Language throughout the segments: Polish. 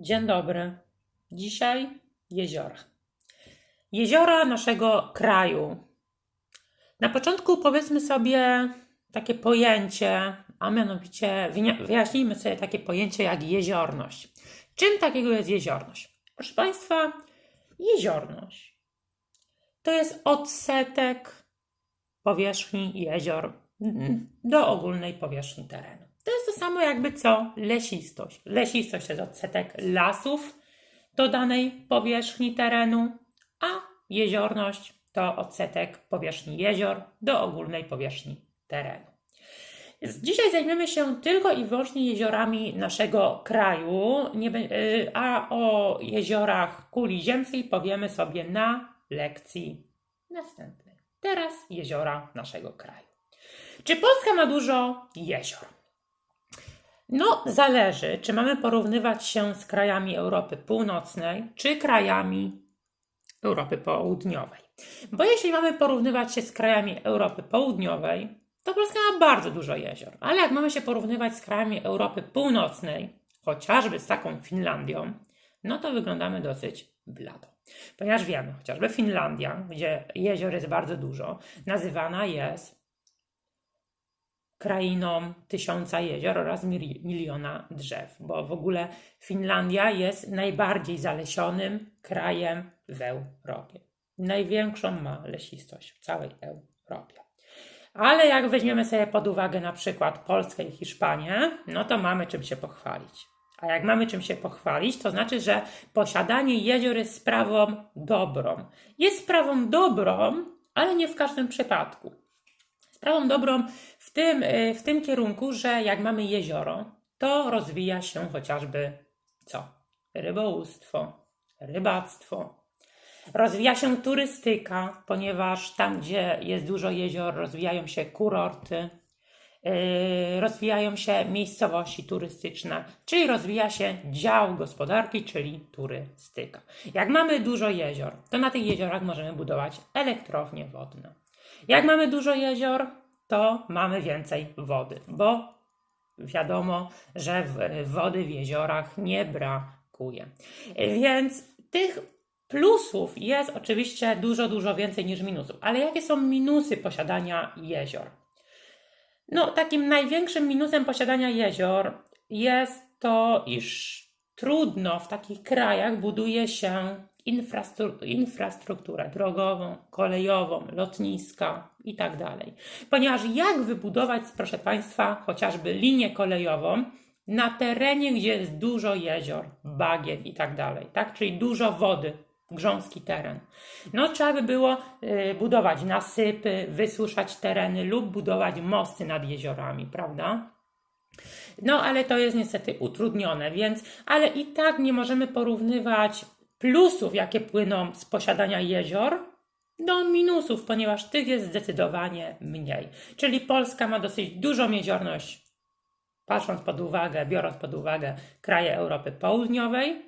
Dzień dobry. Dzisiaj jeziora. Jeziora naszego kraju. Na początku powiedzmy sobie takie pojęcie, a mianowicie wyjaśnijmy sobie takie pojęcie jak jeziorność. Czym takiego jest jeziorność? Proszę Państwa, jeziorność to jest odsetek powierzchni jezior do ogólnej powierzchni terenu. To jest to samo jakby co lesistość. Lesistość to jest odsetek lasów do danej powierzchni terenu, a jeziorność to odsetek powierzchni jezior do ogólnej powierzchni terenu. Dzisiaj zajmiemy się tylko i wyłącznie jeziorami naszego kraju, y, a o jeziorach kuli ziemskiej powiemy sobie na lekcji następnej. Teraz jeziora naszego kraju. Czy Polska ma dużo jezior? No, zależy, czy mamy porównywać się z krajami Europy Północnej, czy krajami Europy Południowej. Bo jeśli mamy porównywać się z krajami Europy Południowej, to Polska ma bardzo dużo jezior. Ale jak mamy się porównywać z krajami Europy Północnej, chociażby z taką Finlandią, no to wyglądamy dosyć blado. Ponieważ wiemy, chociażby Finlandia, gdzie jezior jest bardzo dużo, nazywana jest krainą tysiąca jezior oraz mili- miliona drzew, bo w ogóle Finlandia jest najbardziej zalesionym krajem w Europie. Największą ma lesistość w całej Europie. Ale jak weźmiemy sobie pod uwagę na przykład Polskę i Hiszpanię, no to mamy czym się pochwalić. A jak mamy czym się pochwalić, to znaczy, że posiadanie jezior jest sprawą dobrą. Jest sprawą dobrą, ale nie w każdym przypadku. Sprawą dobrą w tym, y, w tym kierunku, że jak mamy jezioro, to rozwija się chociażby co? Rybołówstwo, rybactwo. Rozwija się turystyka, ponieważ tam, gdzie jest dużo jezior, rozwijają się kurorty, yy, rozwijają się miejscowości turystyczne, czyli rozwija się dział gospodarki, czyli turystyka. Jak mamy dużo jezior, to na tych jeziorach możemy budować elektrownie wodne. Jak mamy dużo jezior, to mamy więcej wody, bo wiadomo, że wody w jeziorach nie brakuje. Więc tych plusów jest oczywiście dużo, dużo więcej niż minusów. Ale jakie są minusy posiadania jezior? No, takim największym minusem posiadania jezior jest to, iż trudno w takich krajach buduje się infrastrukturę drogową, kolejową, lotniska i tak. Ponieważ jak wybudować, proszę Państwa, chociażby linię kolejową na terenie, gdzie jest dużo jezior, bagien i tak tak? Czyli dużo wody, grząski teren. No, trzeba by było y, budować nasypy, wysuszać tereny lub budować mosty nad jeziorami, prawda? No, ale to jest niestety utrudnione, więc, ale i tak nie możemy porównywać plusów, jakie płyną z posiadania jezior, do minusów, ponieważ tych jest zdecydowanie mniej. Czyli Polska ma dosyć dużą jeziorność, patrząc pod uwagę, biorąc pod uwagę kraje Europy Południowej,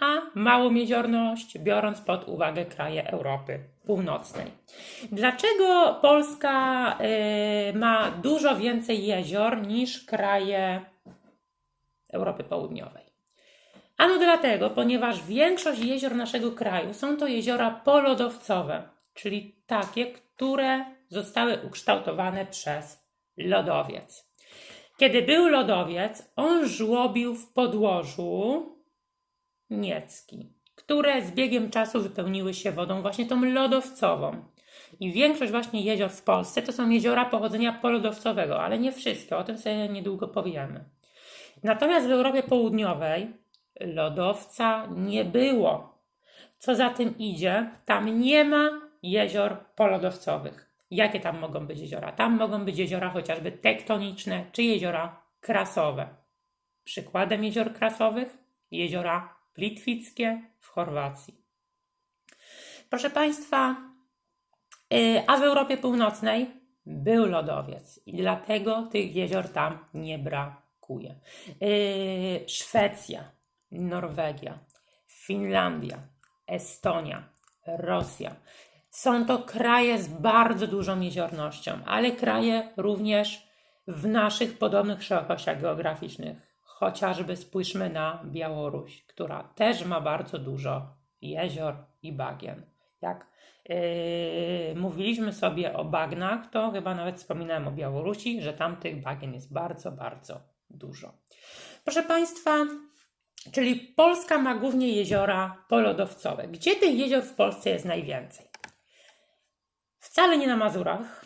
a małą jeziorność, biorąc pod uwagę kraje Europy Północnej. Dlaczego Polska y, ma dużo więcej jezior niż kraje Europy Południowej? Ano dlatego, ponieważ większość jezior naszego kraju są to jeziora polodowcowe, czyli takie, które zostały ukształtowane przez lodowiec. Kiedy był lodowiec, on żłobił w podłożu Niecki, które z biegiem czasu wypełniły się wodą właśnie tą lodowcową. I większość właśnie jezior w Polsce to są jeziora pochodzenia polodowcowego, ale nie wszystkie, o tym sobie niedługo powiemy. Natomiast w Europie Południowej lodowca nie było. Co za tym idzie, tam nie ma jezior polodowcowych. Jakie tam mogą być jeziora? Tam mogą być jeziora chociażby tektoniczne czy jeziora krasowe. Przykładem jezior krasowych jeziora Plitwickie w Chorwacji. Proszę Państwa, yy, a w Europie Północnej był lodowiec i dlatego tych jezior tam nie brakuje. Yy, Szwecja, Norwegia, Finlandia, Estonia, Rosja. Są to kraje z bardzo dużą jeziornością, ale kraje również w naszych podobnych szerokościach geograficznych. Chociażby spójrzmy na Białoruś, która też ma bardzo dużo jezior i bagien. Jak yy, mówiliśmy sobie o bagnach, to chyba nawet wspominałem o Białorusi, że tam tych bagien jest bardzo, bardzo dużo. Proszę Państwa, czyli Polska ma głównie jeziora polodowcowe. Gdzie tych jezior w Polsce jest najwięcej? Wcale nie na Mazurach.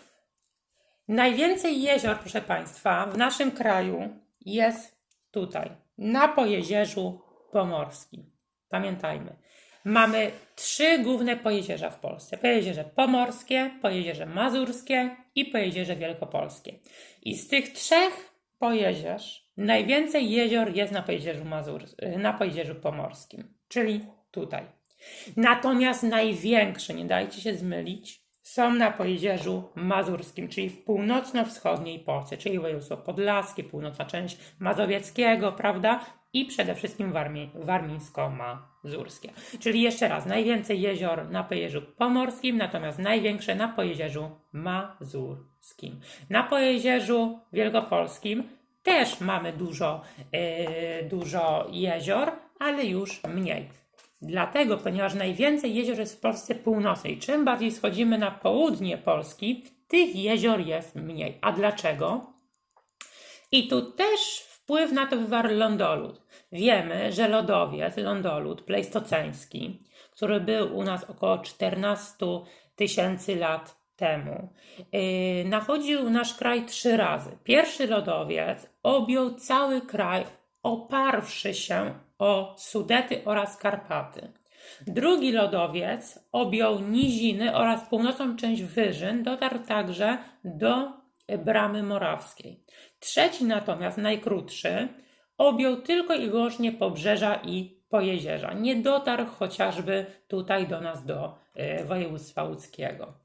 Najwięcej jezior, proszę Państwa, w naszym kraju jest tutaj, na Pojezierzu Pomorskim. Pamiętajmy, mamy trzy główne pojezierza w Polsce. Pojezierze Pomorskie, Pojezierze Mazurskie i Pojezierze Wielkopolskie. I z tych trzech pojezierz najwięcej jezior jest na Pojezierzu, Mazur, na Pojezierzu Pomorskim, czyli tutaj. Natomiast największe, nie dajcie się zmylić, są na Pojezierzu Mazurskim, czyli w północno-wschodniej Polsce, czyli województwo podlaskie, północna część Mazowieckiego, prawda? I przede wszystkim warmi, warmińsko-mazurskie. Czyli jeszcze raz, najwięcej jezior na Pojezierzu Pomorskim, natomiast największe na Pojezierzu Mazurskim. Na Pojezierzu Wielkopolskim też mamy dużo, yy, dużo jezior, ale już mniej. Dlatego, ponieważ najwięcej jezior jest w Polsce północnej. Czym bardziej schodzimy na południe Polski, tych jezior jest mniej. A dlaczego? I tu też wpływ na to wywarł lądolud. Wiemy, że lodowiec, lądolud pleistoceński, który był u nas około 14 tysięcy lat temu, yy, nachodził nasz kraj trzy razy. Pierwszy lodowiec objął cały kraj, oparwszy się o Sudety oraz Karpaty. Drugi lodowiec objął niziny oraz północną część wyżyn, dotarł także do Bramy Morawskiej. Trzeci natomiast, najkrótszy, objął tylko i wyłącznie pobrzeża i pojezierza. Nie dotarł chociażby tutaj do nas, do y, województwa łódzkiego.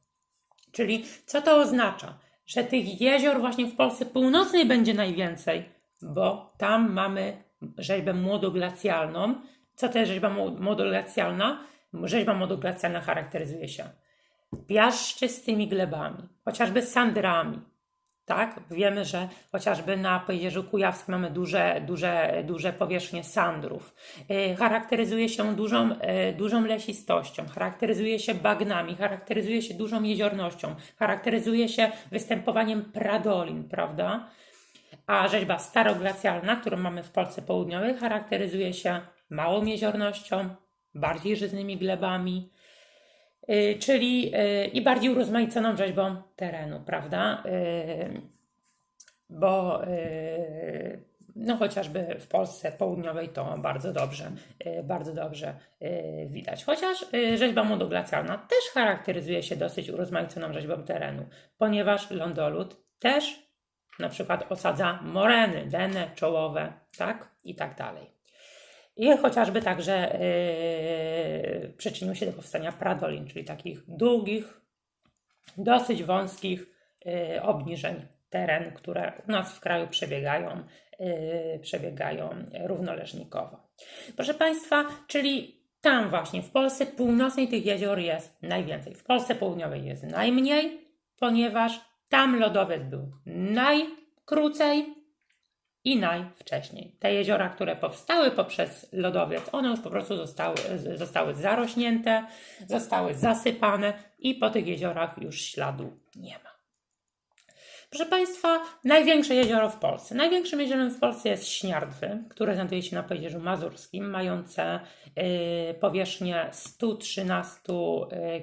Czyli co to oznacza? Że tych jezior właśnie w Polsce Północnej będzie najwięcej, bo tam mamy rzeźbę młodoglacjalną. Co to jest rzeźba młodoglacjalna? Rzeźba młodoglacjalna charakteryzuje się piaszczystymi glebami, chociażby sandrami. Tak? Wiemy, że chociażby na Pojezierzu Kujawskim mamy duże, duże, duże powierzchnie sandrów. Yy, charakteryzuje się dużą, yy, dużą lesistością, charakteryzuje się bagnami, charakteryzuje się dużą jeziornością, charakteryzuje się występowaniem pradolin, prawda? a rzeźba staroglacjalna, którą mamy w Polsce Południowej, charakteryzuje się małą jeziornością, bardziej żyznymi glebami, czyli yy, i bardziej urozmaiconą rzeźbą terenu, prawda? Yy, bo y, no chociażby w Polsce Południowej to bardzo dobrze, y, bardzo dobrze y, widać. Chociaż rzeźba modoglacjalna też charakteryzuje się dosyć urozmaiconą rzeźbą terenu, ponieważ lądolud też na przykład osadza moreny, denne, czołowe, tak? I tak dalej. I chociażby także yy, przyczynił się do powstania pradolin, czyli takich długich, dosyć wąskich yy, obniżeń teren, które u nas w kraju przebiegają, yy, przebiegają równoleżnikowo. Proszę Państwa, czyli tam właśnie w Polsce północnej tych jezior jest najwięcej. W Polsce południowej jest najmniej, ponieważ tam lodowiec był najkrócej i najwcześniej. Te jeziora, które powstały poprzez lodowiec, one już po prostu zostały, zostały zarośnięte, zostały zasypane i po tych jeziorach już śladu nie ma. Proszę Państwa, największe jezioro w Polsce. Największym jeziorem w Polsce jest Śniardwy, które znajduje się na Pojezierzu Mazurskim, mające y, powierzchnię 113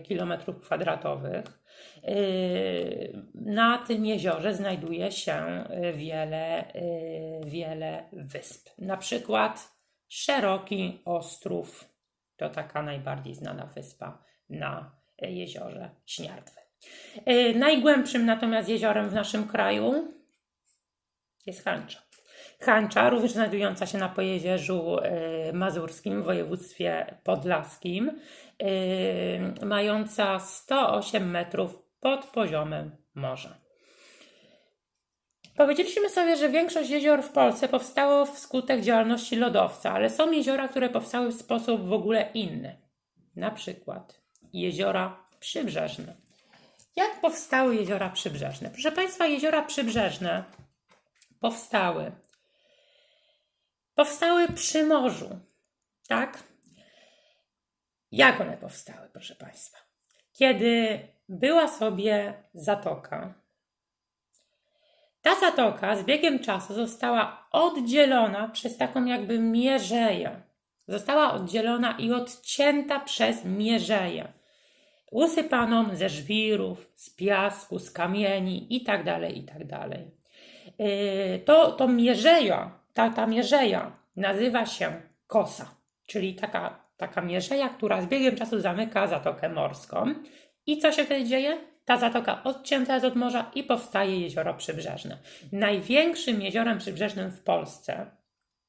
km kwadratowych. Yy, na tym jeziorze znajduje się yy, wiele, yy, wiele wysp. Na przykład szeroki ostrów to taka najbardziej znana wyspa na jeziorze Śniardwy. Najgłębszym natomiast jeziorem w naszym kraju jest Hancza. Hancza, również znajdująca się na Pojezierzu Mazurskim w województwie podlaskim, mająca 108 metrów pod poziomem morza. Powiedzieliśmy sobie, że większość jezior w Polsce powstało wskutek działalności lodowca, ale są jeziora, które powstały w sposób w ogóle inny. Na przykład jeziora przybrzeżne. Jak powstały jeziora przybrzeżne? Proszę Państwa, jeziora przybrzeżne powstały powstały przy morzu, tak? Jak one powstały, proszę Państwa? Kiedy była sobie zatoka, ta zatoka z biegiem czasu została oddzielona przez taką jakby mierzeję. Została oddzielona i odcięta przez mierzeję. Usypaną ze żwirów, z piasku, z kamieni itd. tak itd. Tak yy, to, to mierzeja, ta, mierzeja nazywa się kosa, czyli taka, taka mierzeja, która z biegiem czasu zamyka Zatokę Morską. I co się wtedy dzieje? Ta zatoka odcięta jest od morza i powstaje jezioro przybrzeżne. Największym jeziorem przybrzeżnym w Polsce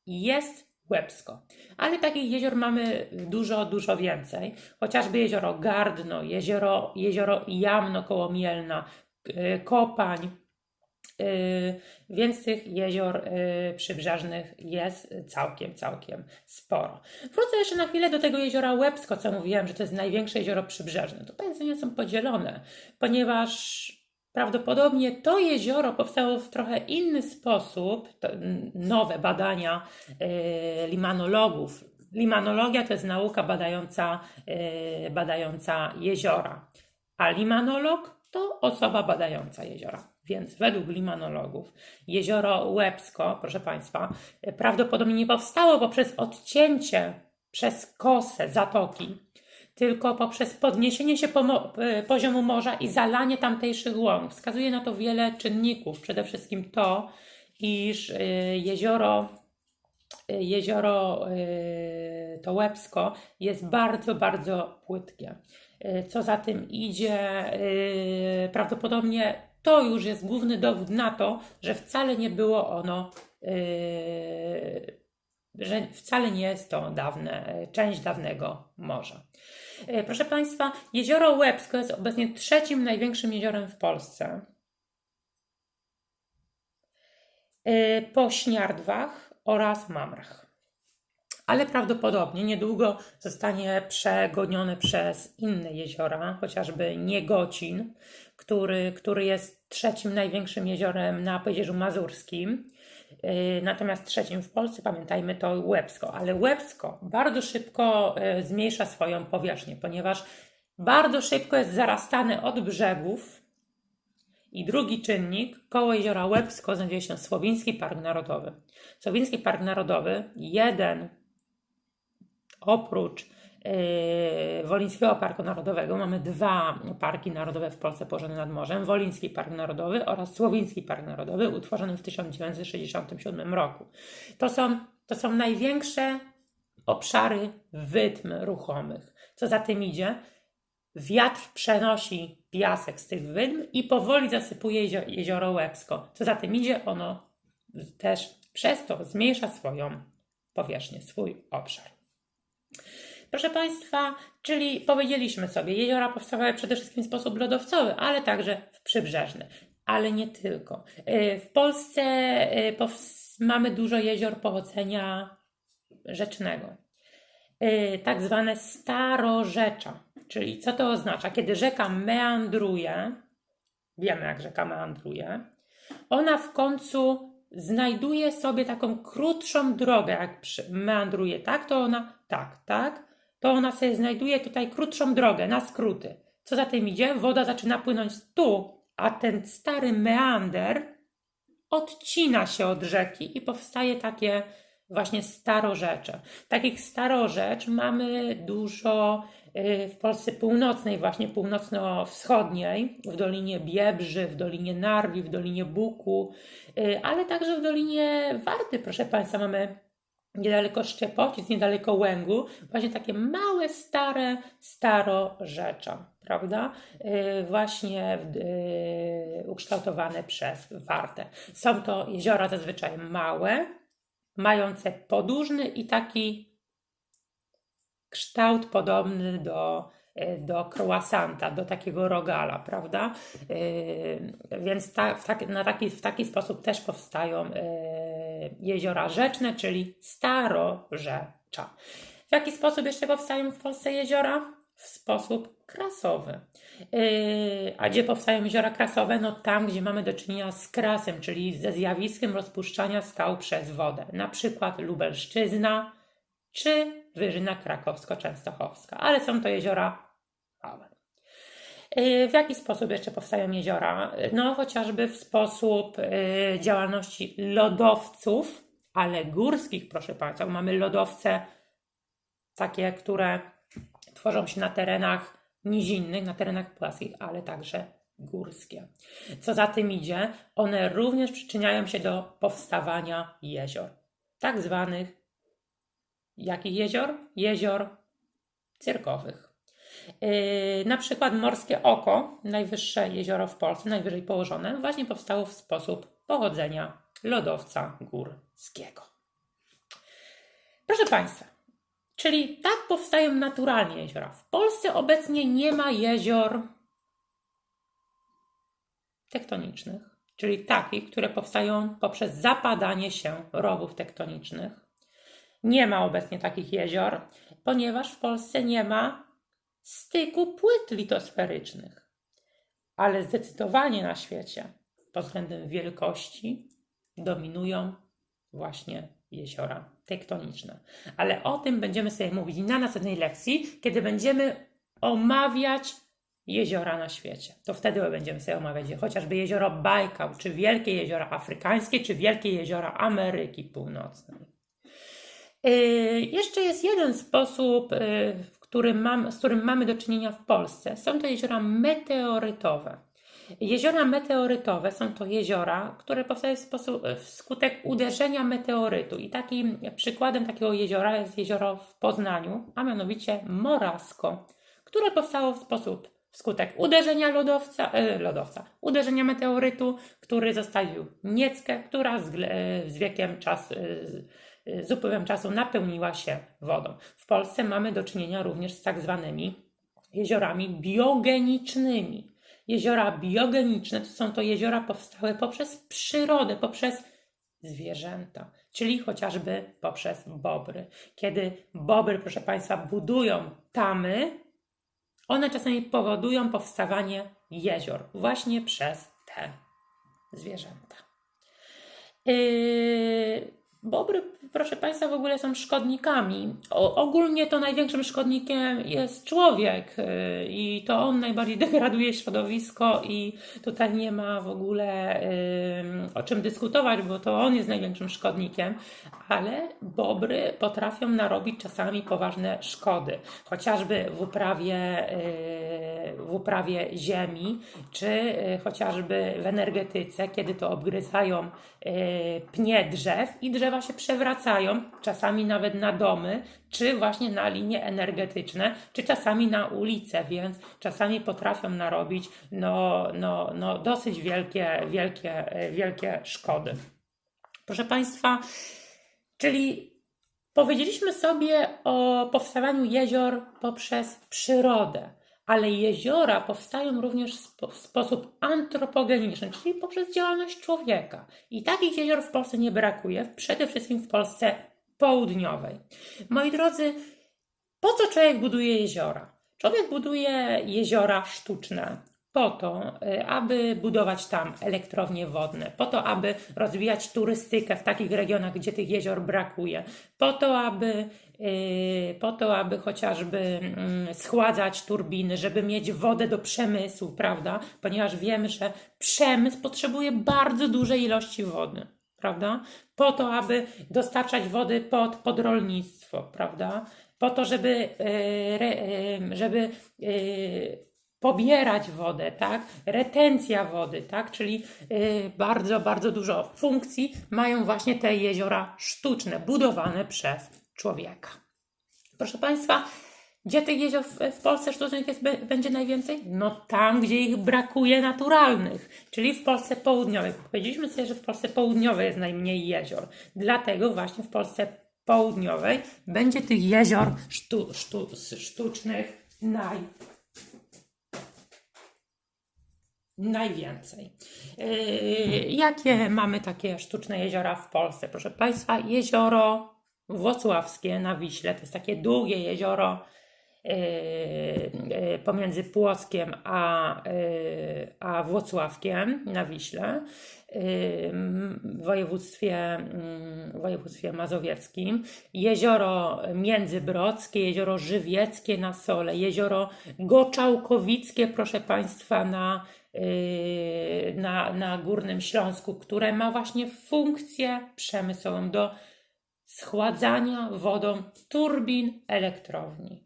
jest Łebsko. Ale takich jezior mamy dużo, dużo więcej. Chociażby jezioro Gardno, jezioro, jezioro Jamno koło Mielna, Kopań, więc tych jezior y, przybrzeżnych jest całkiem, całkiem sporo. Wrócę jeszcze na chwilę do tego jeziora Łebsko, co mówiłem, że to jest największe jezioro przybrzeżne. To powiedzenia są podzielone, ponieważ prawdopodobnie to jezioro powstało w trochę inny sposób. nowe badania y, limanologów. Limanologia to jest nauka badająca, badająca jeziora, a limanolog to osoba badająca jeziora. Więc według limanologów jezioro Łebsko, proszę Państwa, prawdopodobnie nie powstało poprzez odcięcie przez kosę zatoki, tylko poprzez podniesienie się e, poziomu morza i zalanie tamtejszych łąk. Wskazuje na to wiele czynników. Przede wszystkim to, iż e, jezioro, e, jezioro to Łebsko jest bardzo, bardzo płytkie. Co za tym idzie, prawdopodobnie to już jest główny dowód na to, że wcale nie było ono, yy, że wcale nie jest to dawne, część dawnego morza. Yy, proszę Państwa, jezioro Łebsko jest obecnie trzecim największym jeziorem w Polsce. Yy, po Śniardwach oraz Mamrach ale prawdopodobnie niedługo zostanie przegoniony przez inne jeziora, chociażby Niegocin, który, który jest trzecim największym jeziorem na Pojezierzu Mazurskim. Y, natomiast trzecim w Polsce, pamiętajmy, to Łebsko. Ale Łebsko bardzo szybko y, zmniejsza swoją powierzchnię, ponieważ bardzo szybko jest zarastane od brzegów. I drugi czynnik, koło jeziora Łebsko znajduje się Słowiński Park Narodowy. Słowiński Park Narodowy, jeden oprócz yy, Wolińskiego Parku Narodowego mamy dwa parki narodowe w Polsce położone nad morzem. Woliński Park Narodowy oraz Słowiński Park Narodowy utworzony w 1967 roku. To są, to są największe obszary wydm ruchomych. Co za tym idzie? Wiatr przenosi piasek z tych wydm i powoli zasypuje jezioro Łebsko. Co za tym idzie, ono też przez to zmniejsza swoją powierzchnię, swój obszar. Proszę Państwa, czyli powiedzieliśmy sobie, jeziora powstawały przede wszystkim w sposób lodowcowy, ale także przybrzeżny. Ale nie tylko. Y, w Polsce y, mamy dużo jezior pochodzenia rzecznego. Y, tak zwane starorzecza. Czyli co to oznacza? Kiedy rzeka meandruje, wiemy jak rzeka meandruje, ona w końcu znajduje sobie taką krótszą drogę, jak meandruje, tak? To ona, tak, tak? to ona sobie znajduje tutaj krótszą drogę na skróty. Co za tym idzie? Woda zaczyna płynąć tu, a ten stary meander odcina się od rzeki i powstaje takie właśnie starorzecze. Takich starorzecz mamy dużo y, w Polsce północnej, właśnie północno-wschodniej, w Dolinie Biebrzy, w Dolinie Narwi, w Dolinie Buku, y, ale także w Dolinie Warty, proszę Państwa, mamy niedaleko Szczepocic, niedaleko Łęgu, właśnie takie małe, stare, starorzecza, prawda? Yy, właśnie yy, ukształtowane przez Wartę. Są to jeziora zazwyczaj małe, mające podłużny i taki kształt podobny do Y, do croissanta, do takiego rogala, prawda? Y, więc ta, w, taki, na taki, w taki sposób też powstają y, jeziora rzeczne, czyli starorzecza. W jaki sposób jeszcze powstają w Polsce jeziora? w sposób krasowy. Yy, a gdzie powstają jeziora krasowe? No tam, gdzie mamy do czynienia z krasem, czyli ze zjawiskiem rozpuszczania skał przez wodę. Na przykład Lubelszczyzna czy Wyżyna Krakowsko-Częstochowska. Ale są to jeziora małe. Yy, W jaki sposób jeszcze powstają jeziora? No chociażby w sposób yy, działalności lodowców, ale górskich, proszę Państwa. Mamy lodowce takie, które tworzą się na terenach nizinnych, na terenach płaskich, ale także górskie. Co za tym idzie, one również przyczyniają się do powstawania jezior. Tak zwanych jakich jezior? Jezior cyrkowych. Yy, na przykład Morskie Oko, najwyższe jezioro w Polsce, najwyżej położone, właśnie powstało w sposób pochodzenia lodowca górskiego. Proszę Państwa, czyli tak powstają naturalnie jeziora. W Polsce obecnie nie ma jezior tektonicznych, czyli takich, które powstają poprzez zapadanie się rowów tektonicznych. Nie ma obecnie takich jezior, ponieważ w Polsce nie ma styku płyt litosferycznych. Ale zdecydowanie na świecie pod względem wielkości dominują właśnie jeziora tektoniczne. Ale o tym będziemy sobie mówić na następnej lekcji, kiedy będziemy omawiać jeziora na świecie. To wtedy będziemy sobie omawiać chociażby jezioro Bajkał, czy wielkie jeziora afrykańskie, czy wielkie jeziora Ameryki Północnej. Yy, jeszcze jest jeden sposób, yy, którym mam, z którym mamy do czynienia w Polsce. Są to jeziora meteorytowe. Jeziora meteorytowe są to jeziora, które powstają w sposób, wskutek uderzenia meteorytu. I takim przykładem takiego jeziora jest jezioro w Poznaniu, a mianowicie Morasko, które powstało w sposób wskutek uderzenia lodowca, e, lodowca uderzenia meteorytu, który zostawił nieckę, która z, e, z wiekiem czas, e, z upływem czasu napełniła się wodą. W Polsce mamy do czynienia również z tak zwanymi jeziorami biogenicznymi. Jeziora biogeniczne to są to jeziora powstałe poprzez przyrodę, poprzez zwierzęta, czyli chociażby poprzez bobry. Kiedy bobry, proszę Państwa, budują tamy, one czasami powodują powstawanie jezior właśnie przez te zwierzęta. Yy, Bobry, proszę Państwa, w ogóle są szkodnikami. O, ogólnie to największym szkodnikiem jest człowiek yy, i to on najbardziej degraduje środowisko i tutaj nie ma w ogóle yy, o czym dyskutować, bo to on jest największym szkodnikiem, ale bobry potrafią narobić czasami poważne szkody, chociażby w uprawie, yy, w uprawie ziemi, czy chociażby w energetyce, kiedy to obgryzają pnie drzew i drzewa się przewracają, czasami nawet na domy, czy właśnie na linie energetyczne, czy czasami na ulice, więc czasami potrafią narobić no, no, no dosyć wielkie, wielkie, wielkie szkody. Proszę Państwa, czyli powiedzieliśmy sobie o powstawaniu jezior poprzez przyrodę ale jeziora powstają również w, spo, w sposób antropogeniczny, czyli poprzez działalność człowieka. I takich jezior w Polsce nie brakuje, przede wszystkim w Polsce południowej. Moi drodzy, po co człowiek buduje jeziora? Człowiek buduje jeziora sztuczne, po to, y, aby budować tam elektrownie wodne, po to, aby rozwijać turystykę w takich regionach, gdzie tych jezior brakuje, po to, aby, y, po to, aby chociażby mm, schładzać turbiny, żeby mieć wodę do przemysłu, prawda? Ponieważ wiemy, że przemysł potrzebuje bardzo dużej ilości wody. Prawda? Po to, aby dostarczać wody pod, pod rolnictwo, prawda? Po to, żeby, y, żeby pobierać wodę, tak? Retencja wody, tak? Czyli yy, bardzo, bardzo dużo funkcji mają właśnie te jeziora sztuczne, budowane przez człowieka. Proszę Państwa, gdzie tych jezior w, w Polsce sztucznych jest, będzie najwięcej? No tam, gdzie ich brakuje naturalnych, czyli w Polsce południowej. Powiedzieliśmy sobie, że w Polsce południowej jest najmniej jezior. Dlatego właśnie w Polsce południowej będzie tych jezior sztu, sztu, sztucznych naj, najwięcej. Yy, jakie mamy takie sztuczne jeziora w Polsce? Proszę Państwa, jezioro Włocławskie na Wiśle to jest takie długie jezioro yy, pomiędzy Płockiem a, yy, a Włocławkiem na Wiśle yy, w województwie, mm, w województwie mazowieckim, jezioro Międzybrodzkie, jezioro Żywieckie na Sole, jezioro Goczałkowickie, proszę Państwa, na, yy, na, na Górnym Śląsku, które ma właśnie funkcję przemysłową do schładzania wodą turbin elektrowni.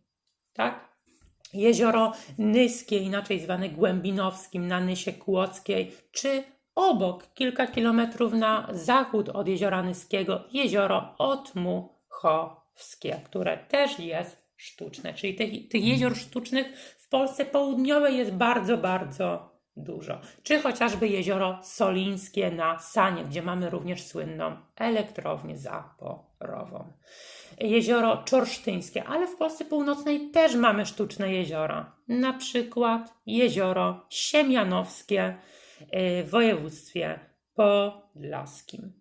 Tak? Jezioro Nyskie, inaczej zwane Głębinowskim, na Nysie Kłodzkiej, czy obok, kilka kilometrów na zachód od jeziora Nyskiego, jezioro Otmuchowskie, które też jest sztuczne. Czyli tych, tych jezior sztucznych w Polsce południowej jest bardzo, bardzo dużo. Czy chociażby jezioro Solińskie na Sanie, gdzie mamy również słynną elektrownię zaporową. Jezioro Czorsztyńskie, ale w Polsce Północnej też mamy sztuczne jeziora. Na przykład jezioro Siemianowskie y, w województwie podlaskim.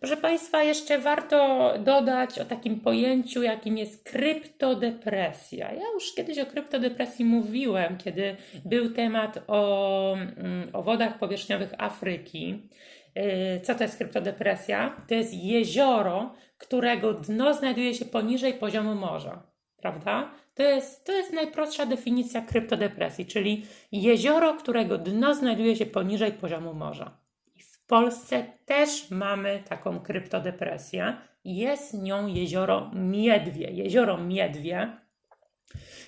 Proszę Państwa, jeszcze warto dodać o takim pojęciu, jakim jest kryptodepresja. Ja już kiedyś o kryptodepresji mówiłem, kiedy był temat o, mm, o wodach powierzchniowych Afryki. Yy, Co to jest kryptodepresja? To jest jezioro, którego dno znajduje się poniżej poziomu morza, prawda? To jest, to jest najprostsza definicja kryptodepresji, czyli jezioro, którego dno znajduje się poniżej poziomu morza. Polsce też mamy taką kryptodepresję. Jest nią jezioro Miedwie. Jezioro Miedwie,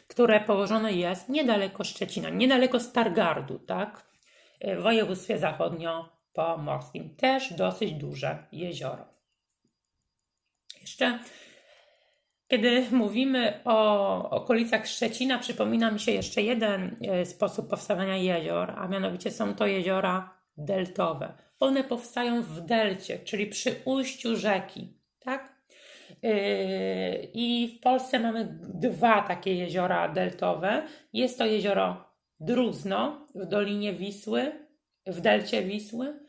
które położone jest niedaleko Szczecina, niedaleko Stargardu, tak? W województwie zachodnio-pomorskim. Też dosyć duże jezioro. Jeszcze kiedy mówimy o okolicach Szczecina, przypomina mi się jeszcze jeden e, sposób powstawania jezior, a mianowicie są to jeziora deltowe. One powstają w delcie, czyli przy ujściu rzeki, tak? Yy, I w Polsce mamy dwa takie jeziora deltowe. Jest to jezioro Druzno w Dolinie Wisły, w delcie Wisły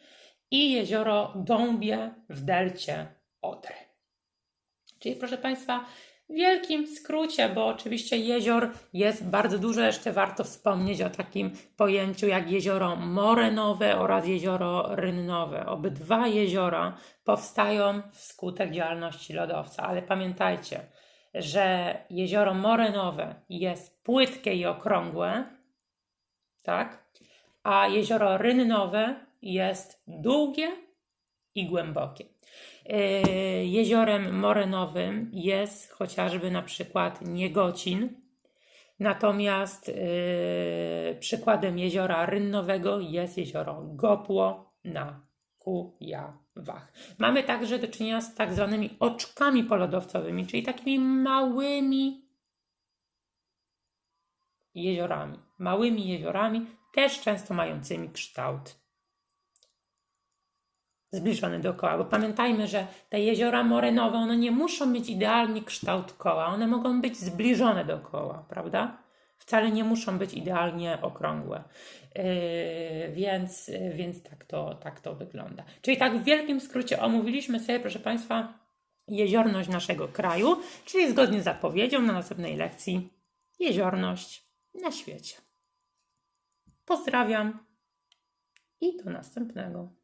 i jezioro Dąbie w delcie Odry. Czyli proszę Państwa, wielkim skrócie, bo oczywiście jezior jest bardzo dużo, jeszcze warto wspomnieć o takim pojęciu jak jezioro morenowe oraz jezioro rynnowe. Obydwa jeziora powstają wskutek działalności lodowca, ale pamiętajcie, że jezioro morenowe jest płytkie i okrągłe, tak? A jezioro rynnowe jest długie i głębokie. Yy, jeziorem morenowym jest chociażby na przykład Niegocin. Natomiast yy, przykładem jeziora rynnowego jest jezioro Gopło na Kujawach. Mamy także do czynienia z tak zwanymi oczkami polodowcowymi, czyli takimi małymi jeziorami. Małymi jeziorami, też często mającymi kształt zbliżone do koła, bo pamiętajmy, że te jeziora morenowe, one nie muszą mieć idealnie kształt koła, one mogą być zbliżone do koła, prawda? Wcale nie muszą być idealnie okrągłe. Yy, więc więc tak, to, tak to wygląda. Czyli tak w wielkim skrócie omówiliśmy sobie, proszę Państwa, jeziorność naszego kraju, czyli zgodnie z zapowiedzią na następnej lekcji jeziorność na świecie. Pozdrawiam i do następnego.